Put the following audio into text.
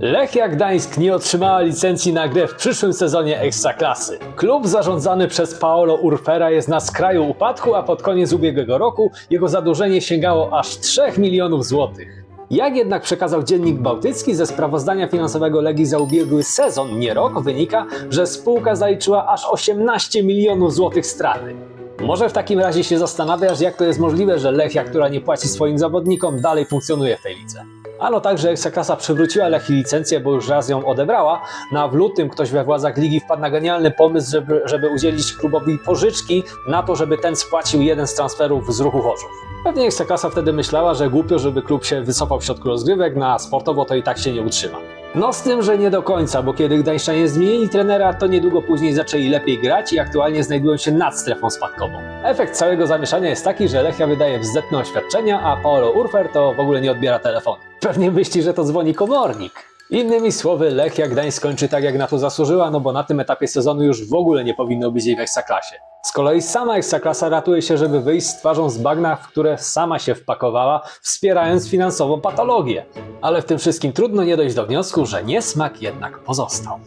Lechia Gdańsk nie otrzymała licencji na grę w przyszłym sezonie Ekstraklasy. Klub zarządzany przez Paolo Urfera jest na skraju upadku, a pod koniec ubiegłego roku jego zadłużenie sięgało aż 3 milionów złotych. Jak jednak przekazał Dziennik Bałtycki, ze sprawozdania finansowego Legii za ubiegły sezon, nie rok, wynika, że spółka zaliczyła aż 18 milionów złotych straty. Może w takim razie się zastanawiasz, jak to jest możliwe, że Lechia, która nie płaci swoim zawodnikom, dalej funkcjonuje w tej lidze. Ano tak, że Ekstraklasa przywróciła Lechii licencję, bo już raz ją odebrała, no a w lutym ktoś we władzach ligi wpadł na genialny pomysł, żeby, żeby udzielić klubowi pożyczki na to, żeby ten spłacił jeden z transferów z ruchu Chorzów. Pewnie Ekstraklasa wtedy myślała, że głupio, żeby klub się wycofał w środku rozgrywek, na sportowo to i tak się nie utrzyma. No z tym, że nie do końca, bo kiedy Gdańszczanie zmienili trenera, to niedługo później zaczęli lepiej grać i aktualnie znajdują się nad strefą spadkową. Efekt całego zamieszania jest taki, że Lechia wydaje wzdetne oświadczenia, a Paolo Urfer to w ogóle nie odbiera telefonu. Pewnie myśli, że to dzwoni komornik. Innymi słowy, Lechia Gdańsk kończy tak, jak na to zasłużyła, no bo na tym etapie sezonu już w ogóle nie powinno być jej w Ekstraklasie. Z kolei sama Ekstraklasa ratuje się, żeby wyjść z twarzą z bagna, w które sama się wpakowała, wspierając finansową patologię. Ale w tym wszystkim trudno nie dojść do wniosku, że niesmak jednak pozostał.